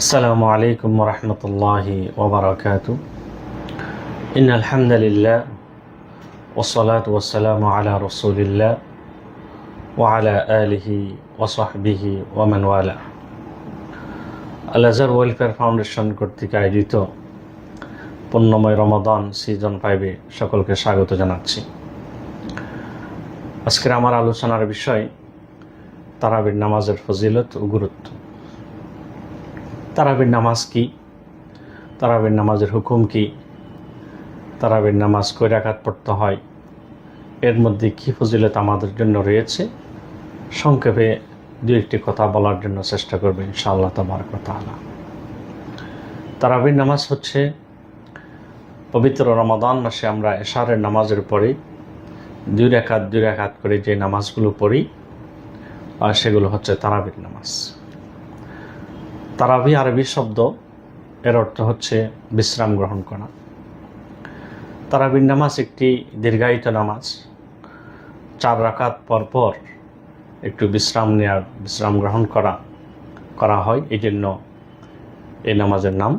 আসসালামু আলাইকুম রহমতুল্লাহি ওবরাকাত। ইন আলহামদুলিল্লাহ ওসলাত ওসালাম আলা রসুলিল্লাহ ওয়ালা আলিহি ওসহবিহি ওয়ামানওয়ালা আলাজার ওয়েলফেয়ার ফাউন্ডেশন কর্তৃক আয়োজিত পূর্ণময় রমাদান সিজন ফাইভে সকলকে স্বাগত জানাচ্ছি। আজকের আমার আলোচনার বিষয় তারাবির নামাজের ফজিলত ও গুরুত্ব। তারাবির নামাজ কি? তারাবির নামাজের হুকুম কি? তারাবির নামাজ কয় রাকাত পড়তে হয়? এর মধ্যে কি ফজিলত আমাদের জন্য রয়েছে? সংক্ষেপে দু একটি কথা বলার জন্য চেষ্টা করবে ইনশাআল্লাহ তাবার কথা আলা তারাবির নামাজ হচ্ছে পবিত্র রমাদান মাসে আমরা এশারের নামাজের পরে দুই রেখাত দুই রেখাত করে যে নামাজগুলো পড়ি, আর সেগুলো হচ্ছে তারাবির নামাজ। তারাবি আরবি শব্দ, এর অর্থ হচ্ছে বিশ্রাম গ্রহণ করা। তারাবির নামাজ একটি দীর্ঘায়িত নামাজ। চার রাকাত পর পর একটু বিশ্রাম নেওয়ার বিশ্রাম গ্রহণ করা করা হয়। এই জন্য এই নামাজের নাম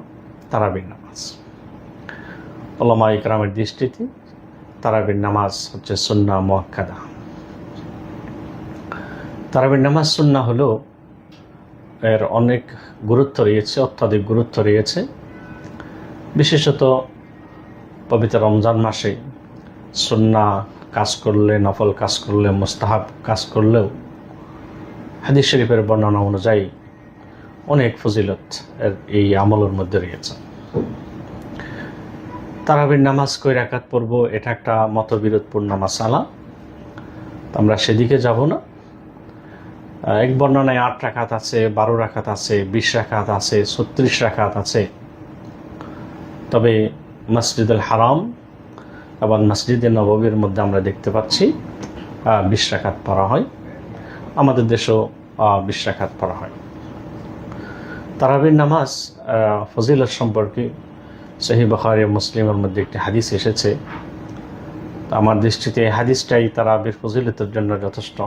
তারাবির নামাজ। ওলামা ইকরামের দৃষ্টিতে তারাবির নামাজ হচ্ছে সুন্না মোয়াক্কাদা। তারাবির নামাজ সুন্না হলো এর অনেক গুরুত্ব রয়েছে, অত্যাধিক গুরুত্ব রয়েছে। বিশেষত পবিত্র রমজান মাসে সুন্না কাজ করলে, নফল কাজ করলে, মোস্তাহাব কাজ করলেও হাদিস শরীফের বর্ণনা অনুযায়ী অনেক ফজিলত এই আমলের মধ্যে রয়েছে। তারাবির নামাজ কই রাকাত পড়ব, এটা একটা মতবিরোধপূর্ণ মাসালা। আমরা সেদিকে যাব না। এক বর্ণনায় আট রাখাত আছে, বারো রাখাত আছে, বিশ রাখাত আছে, ছত্রিশ রাখাত আছে। তবে মসজিদুল হারাম এবং মসজিদে নববীর মধ্যে আমরা দেখতে পাচ্ছি বিশ রাখাত পড়া হয়। আমাদের দেশেও বিশ রাখাত পড়া হয়। তারাবির নামাজ ফজিলত সম্পর্কে সহি বখারি মুসলিমের মধ্যে একটি হাদিস এসেছে। আমার দৃষ্টিতে এই হাদিসটাই তারাবির ফজিলতের জন্য যথেষ্ট।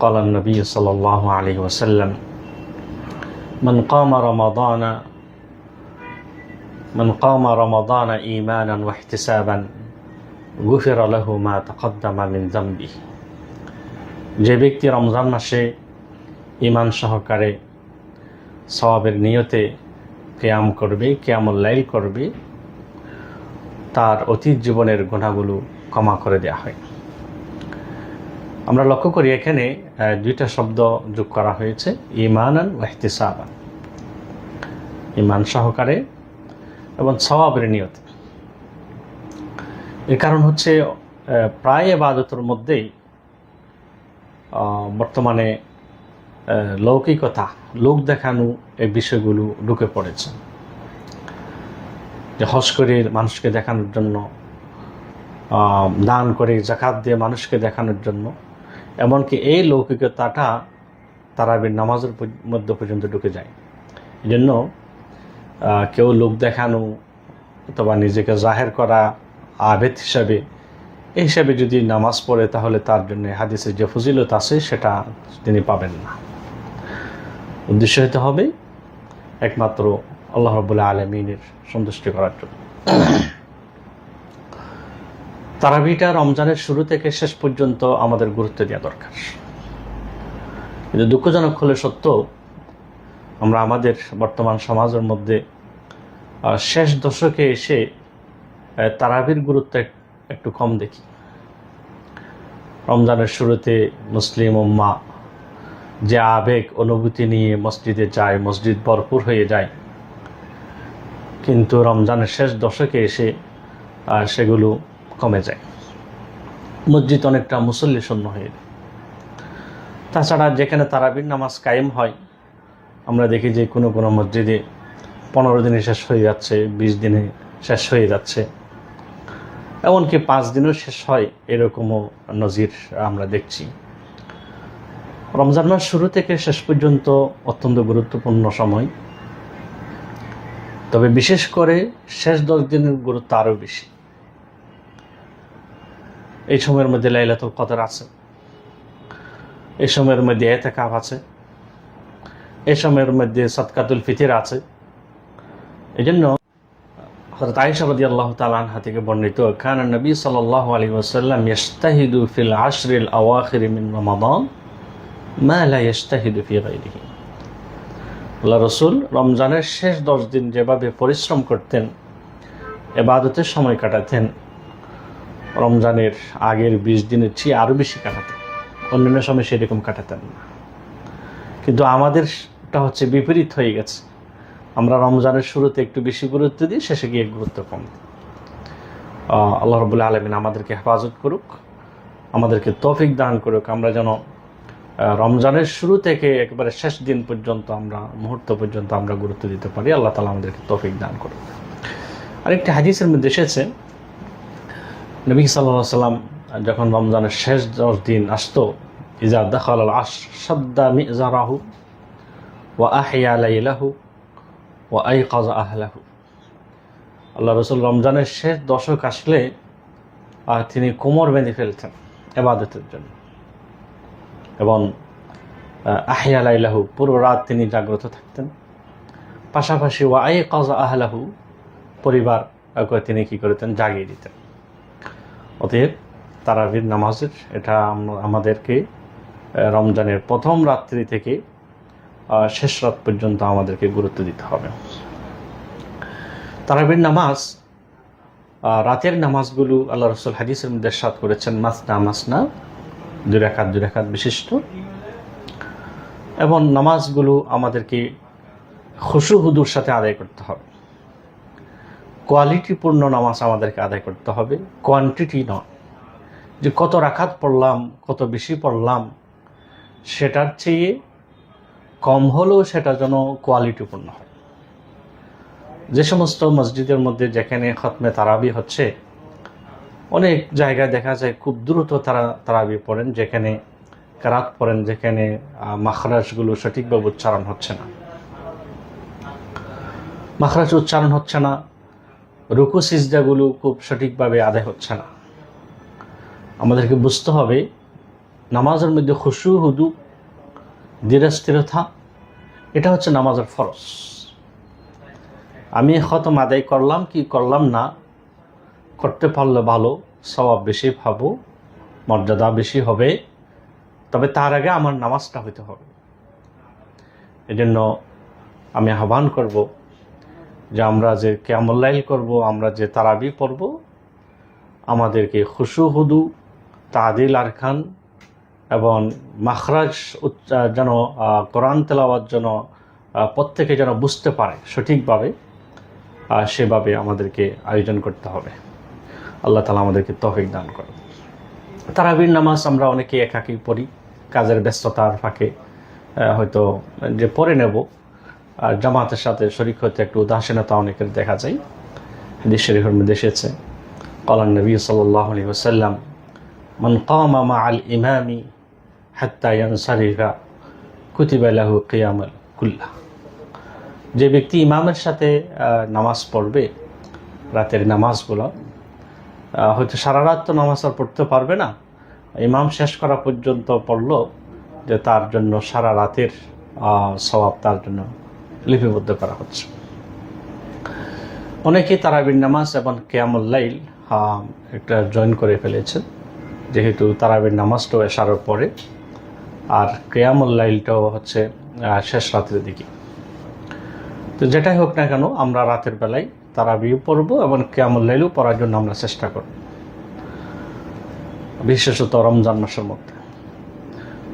قال النبي صلى الله عليه وسلم من قام رمضان من قام رمضان إيمانا واحتسابا غفر له ما تقدم من ذنبه যে ব্যক্তি রমজান মাসে ইমান সহকারে সবাবের নিয়তে কেয়াম করবে কেয়ামুল লাইল করবে তার অতীত জীবনের গুণাগুলো ক্ষমা করে দেওয়া হয় আমরা লক্ষ্য করি এখানে দুইটা শব্দ যোগ করা হয়েছে ইমানান ওয়াহতিসাবান ইমান সহকারে এবং সবাবের নিয়ত। এর কারণ হচ্ছে প্রায় এবাদতের মধ্যেই বর্তমানে লৌকিকতা, লোক দেখানো এই বিষয়গুলো ঢুকে পড়েছে। যে হস করে মানুষকে দেখানোর জন্য দান করে, জাকাত দিয়ে মানুষকে দেখানোর জন্য এমনকি এই লৌকিকতাটা তারাবির নামাজের মধ্যে পর্যন্ত ঢুকে যায়। এই জন্য কেউ লোক দেখানো অথবা নিজেকে জাহের করা আবেদ হিসাবে, এই হিসাবে যদি নামাজ পড়ে তাহলে তার জন্য হাদিসের যে ফজিলত আছে সেটা তিনি পাবেন না। উদ্দেশ্য হতে হবে একমাত্র আল্লাহ রবুল্লাহ আলমিনের সন্তুষ্টি করার জন্য। তারাবিটা রমজানের শুরু থেকে শেষ পর্যন্ত আমাদের গুরুত্ব দেওয়া দরকার। কিন্তু দুঃখজনক হলে সত্য আমরা আমাদের বর্তমান সমাজের মধ্যে শেষ দশকে এসে তারাবির গুরুত্ব একটু কম দেখি। রমজানের শুরুতে মুসলিম উম্মা যে আবেগ, অনুভূতি নিয়ে মসজিদে যায়, মসজিদ ভরপুর হয়ে যায়, কিন্তু রমজানের শেষ দশকে এসে সেগুলো কমে যায়। মসজিদ অনেকটা মুসল্লি শূন্য হয়ে যায়। তাছাড়া যেখানে তারাবির নামাজ কায়েম হয়, আমরা দেখি যে কোনো কোনো মসজিদে পনেরো দিনে শেষ হয়ে যাচ্ছে, বিশ দিনে শেষ হয়ে যাচ্ছে। এমনকি পাঁচ দিনও শেষ হয় এরকমও নজির আমরা দেখছি। রমজান মাস শুরু থেকে শেষ পর্যন্ত অত্যন্ত গুরুত্বপূর্ণ সময়। তবে বিশেষ করে শেষ দশ দিনের গুরুত্ব আরও বেশি। এই সময়ের মধ্যে লাইলাতুল কদর আছে। এই সময়ের মধ্যে এতেকাপ আছে। এই সময়ের মধ্যে সৎকাতুল ফিতির আছে। এই জন্য হজরত আয়েশা রদি আল্লাহ তালানহা থেকে বর্ণিত খান নবী সাল্লাহ আলী ওসাল্লাম ইস্তাহিদু ফিল আশরিল আওয়াখির মিন রমাদান মা লা ইস্তাহিদু ফি গাইরিহি আল্লাহ রসুল রমজানের শেষ দশ দিন যেভাবে পরিশ্রম করতেন, এবাদতের সময় কাটাতেন রমজানের আগের বিশ দিনের চেয়ে আরও বেশি কাটাতেন অন্যান্য সময় সেরকম কাটাতেন না। কিন্তু আমাদেরটা হচ্ছে বিপরীত হয়ে গেছে। আমরা রমজানের শুরুতে একটু বেশি গুরুত্ব দিই, শেষে গিয়ে গুরুত্ব কম দিই। আল্লাহ রবুল্লা আলমিন আমাদেরকে হেফাজত করুক, আমাদেরকে তৌফিক দান করুক। আমরা যেন রমজানের শুরু থেকে একেবারে শেষ দিন পর্যন্ত আমরা, মুহূর্ত পর্যন্ত আমরা গুরুত্ব দিতে পারি। আল্লাহ তালা আমাদেরকে তফিক দান করুক। আরেকটি হাদিসের মধ্যে এসেছে নবী সাল্লাহ সাল্লাম যখন রমজানের শেষ দশ দিন আসতো ইজা দখাল আল মিজারাহু ওয়া আহিয়া লাইলাহু ওয়া আই কাজা আহলাহু। আল্লাহ রসুল রমজানের শেষ দশক আসলে আহ, তিনি কোমর বেঁধে ফেলতেন এবাদতের জন্য। এবং আহ, আহিয়া লাইলাহু পুরো রাত তিনি জাগ্রত থাকতেন। পাশাপাশি ওয়া আই কাজা আহলাহু পরিবার তিনি কি করতেন? জাগিয়ে দিতেন। অতএব তারাবির নামাজের, এটা আমাদেরকে রমজানের প্রথম রাত্রি থেকে শেষ রাত পর্যন্ত আমাদেরকে গুরুত্ব দিতে হবে। তারাবির নামাজ রাতের নামাজগুলো আল্লাহ রসুল হাদিসের মধ্যে সাত করেছেন, মাসনা মাসনা, দুই রেখাত বিশিষ্ট। এবং নামাজগুলো আমাদেরকে খুশু হুদুর সাথে আদায় করতে হবে। কোয়ালিটিপূর্ণ নামাজ আমাদেরকে আদায় করতে হবে। কোয়ান্টিটি নয়। যে কত রাখাত পড়লাম, কত বেশি পড়লাম, সেটার চেয়ে কম হলেও সেটা যেন কোয়ালিটিপূর্ণ হয়। যে সমস্ত মসজিদের মধ্যে যেখানে খতমে তারাবি হচ্ছে, অনেক জায়গায় দেখা যায় খুব দ্রুত তারা তারাবি পড়েন, যেখানে কারাত পড়েন, যেখানে মাখরাজগুলো সঠিকভাবে উচ্চারণ হচ্ছে না। মাখরাজ উচ্চারণ হচ্ছে না। রুকু সিজদাগুলো খুব সঠিকভাবে আদায় হচ্ছে না। আমাদেরকে বুঝতে হবে, নামাজের মধ্যে খুশু, হুদু, ধীরস্থিরতা, এটা হচ্ছে নামাজের ফরজ। আমি খতম আদায় করলাম কি করলাম না, করতে পারলে ভালো স্বভাব বেশি পাবো, মর্যাদা বেশি হবে, তবে তার আগে আমার নামাজটা হইতে হবে। এজন্য আমি আহ্বান করব যে আমরা যে ক্যামল্লাইল করব, আমরা যে তারাবি পড়ব, আমাদেরকে খুশু, হুদু, তাদিল আর খান এবং মাখরাজ যেন কোরআন তেলাওয়াত যেন প্রত্যেকে যেন বুঝতে পারে সঠিকভাবে সেভাবে আমাদেরকে আয়োজন করতে হবে। আল্লাহ তালা আমাদেরকে তফিক দান করে তারাবির নামাজ আমরা অনেকে একাকি পড়ি, কাজের ব্যস্ততার ফাঁকে হয়তো যে পড়ে নেব আর জামাতের সাথে শরিক হতে একটু উদাসীনতা অনেকের দেখা যায়। হাদিস শরীফের মধ্যে এসেছে কলান নবী সাল্লাহ আলী ওসাল্লাম মান কামা মা আল ইমামি হাত্তা ইয়ানসারিফা কুতিবা লাহু কিয়ামাল কুল্লা যে ব্যক্তি ইমামের সাথে নামাজ পড়বে, রাতের নামাজগুলো হয়তো সারা রাত তো নামাজ আর পড়তে পারবে না। ইমাম শেষ করা পর্যন্ত পড়ল যে তার জন্য সারা রাতের স্বভাব তার জন্য লিপিবদ্ধ করা হচ্ছে। অনেকে তারাবির নামাজ এবং কেয়ামুল্লাইল একটা জয়েন করে ফেলেছে যেহেতু তারাবির নামাজটাও এশারের পরে আর কেয়ামুল্লাইলটাও হচ্ছে আহ, শেষ রাতের দিকে। তো যেটাই হোক না কেন আমরা রাতের বেলায় তারাবিও পড়ব এবং কেয়ামুল্লাইলও পড়ার জন্য আমরা চেষ্টা করব। বিশেষত রমজান মাসের মধ্যে।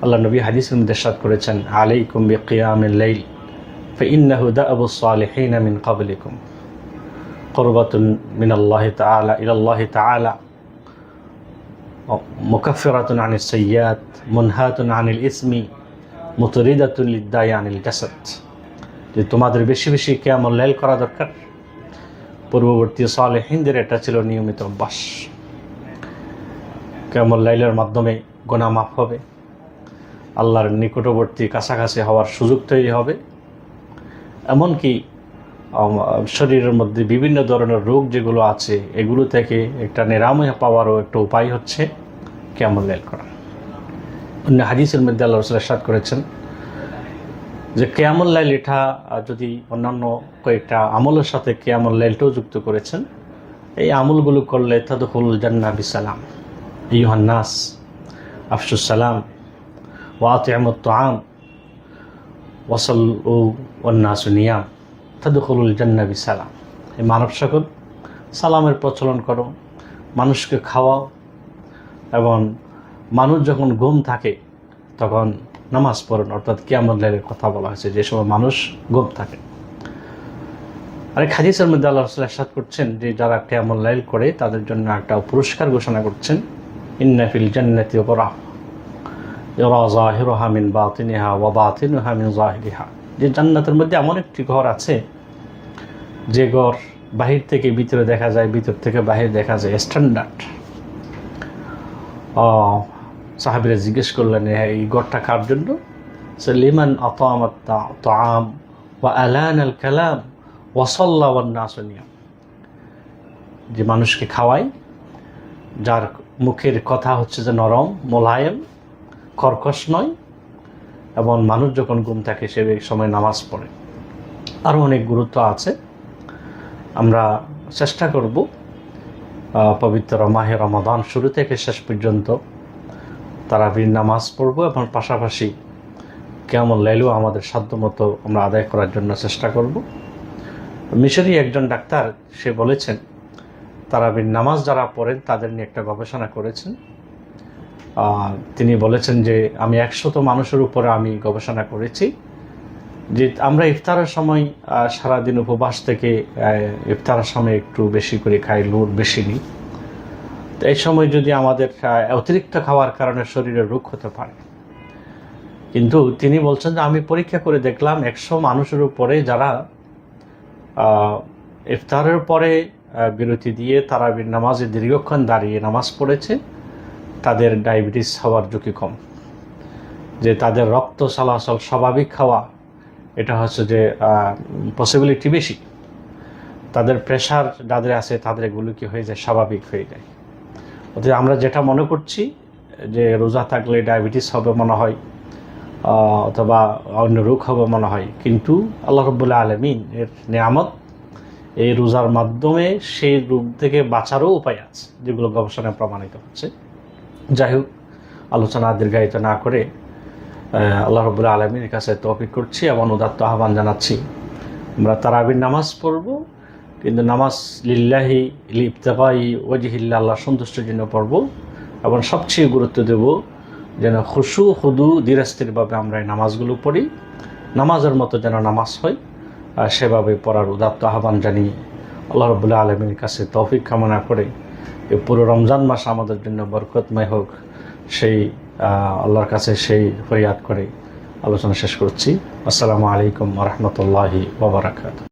আল্লাহ নবী হাদিস দেশাদ করেছেন আলাইকুম বি কিয়ামিল লাইল। فإنه دأب الصالحين من قبلكم قربة من الله تعالى إلى الله تعالى مكفرة عن السيئات منهاة عن الإثم مطردة للداء عن الجسد যে তোমাদের বেশি বেশি কেমন লাইল করা দরকার পূর্ববর্তী সালেহিনদের এটা ছিল নিয়মিত অভ্যাস কেমন লাইলের মাধ্যমে গোনা মাফ হবে আল্লাহর নিকটবর্তী কাছাকাছি হওয়ার সুযোগ তৈরি হবে এমনকি শরীরের মধ্যে বিভিন্ন ধরনের রোগ যেগুলো আছে, এগুলো থেকে একটা নিরাময় পাওয়ারও একটা উপায় হচ্ছে কেমন লাইল করা। অন্য হাদিসের মধ্যে আল্লাহ রসুল সাদ করেছেন যে কেয়ামুল লাইল এটা যদি অন্যান্য কয়েকটা আমলের সাথে কেয়ামুল লাইলটাও যুক্ত করেছেন, এই আমলগুলো করলে তাদুল জান্না বিসালাম। ইউহান্নাস আফসুস সালাম ওয়াত আহমদ আম ওয়াসল ও অন্নাস নিয়াম তাদুল জান্না বিসালাম। এই মানব সকল, সালামের প্রচলন করো, মানুষকে খাওয়াও, এবং মানুষ যখন ঘুম থাকে, তখন নামাজ পড়ুন, অর্থাৎ কিয়ামত লাইলের কথা বলা হয়েছে, যে সময় মানুষ ঘুম থাকে। আরেক হাদিসের মধ্যে আল্লাহ রসুল করছেন যে যারা কিয়ামত লাইল করে, তাদের জন্য একটা পুরস্কার ঘোষণা করছেন ইন্নাফিল জান্নাতি ওপরা ইরা জাহিরুহা মিন বাতিনিহা ওয়া বাতিনুহা মিন জাহিরিহা। যে জান্নাতের মধ্যে এমন একটি ঘর আছে যে ঘর বাহির থেকে ভিতরে দেখা যায় ভিতর থেকে বাহির দেখা যায় স্ট্যান্ডার্ড সাহাবিরা জিজ্ঞেস করলেন "এ, এই গড়টা কার জন্য? সে লিমান আতামাত তাম ওয়া আলান আল কালাম ওয়াসাল্লা ওয়ান নাসনিয়াম যে মানুষকে খাওয়ায় যার মুখের কথা হচ্ছে যে নরম মোলায়েম কর্কশ নয়, এবং মানুষ যখন ঘুম থাকে সে সময় নামাজ পড়ে। আরও অনেক গুরুত্ব আছে। আমরা চেষ্টা করব পবিত্র মাহে রমাদান শুরু থেকে শেষ পর্যন্ত তারাবির নামাজ পড়ব, এবং পাশাপাশি কেমন লাইলেও আমাদের সাধ্যমতো আমরা আদায় করার জন্য চেষ্টা করব। মিশরি একজন ডাক্তার সে বলেছেন, তারাবির নামাজ যারা পড়েন তাদের নিয়ে একটা গবেষণা করেছেন। তিনি বলেছেন যে আমি একশত মানুষের উপরে আমি গবেষণা করেছি যে আমরা ইফতারের সময় সারাদিন উপবাস থেকে ইফতারের সময় একটু বেশি করে খাই লুট বেশি নিই। তো এই সময় যদি আমাদের অতিরিক্ত খাওয়ার কারণে শরীরে রোগ হতে পারে। কিন্তু তিনি বলছেন যে আমি পরীক্ষা করে দেখলাম একশো মানুষের উপরে যারা ইফতারের পরে বিরতি দিয়ে তারা নামাজে দীর্ঘক্ষণ দাঁড়িয়ে নামাজ পড়েছে। তাদের ডায়াবেটিস হওয়ার ঝুঁকি কম। যে তাদের রক্ত চলাচল স্বাভাবিক খাওয়া এটা হচ্ছে যে পসিবিলিটি বেশি। তাদের প্রেশার যাদের আছে, তাদের এগুলো কি হয়ে যায়? স্বাভাবিক হয়ে যায়। অর্থাৎ আমরা যেটা মনে করছি, যে রোজা থাকলে ডায়াবেটিস হবে মনে হয় অথবা অন্য রোগ হবে মনে হয়, কিন্তু আল্লাহ রব্বুল্লাহ আলমিন এর নিয়ামত এই রোজার মাধ্যমে সেই রোগ থেকে বাঁচারও উপায় আছে, যেগুলো গবেষণায় প্রমাণিত হচ্ছে। যাই হোক আলোচনা দীর্ঘায়িত না করে আল্লাহ রবুল্লা আলমীর কাছে তৌফিক করছি এবং উদাত্ত আহ্বান জানাচ্ছি। আমরা তারাবির নামাজ পড়ব, কিন্তু নামাজ লিল্লাহি লিপ্তাকাই ওয়াজিহিল্লা আল্লাহ সন্তুষ্টির জন্য পড়ব এবং সবচেয়ে গুরুত্ব দেব যেন খুশু হুদু ধীরস্থিরভাবে আমরা এই নামাজগুলো পড়ি। নামাজের মতো যেন নামাজ হয়, আর সেভাবে পড়ার উদাত্ত আহ্বান জানিয়ে আল্লাহ রবুল্লা আলমীর কাছে তৌফিক কামনা করে এই পুরো রমজান মাস আমাদের জন্য বরকতময় হোক, সেই আল্লাহর কাছে সেই ফরিয়াদ করে আলোচনা শেষ করছি। আসসালামু আলাইকুম রহমতুল্লাহি ওবরাকাত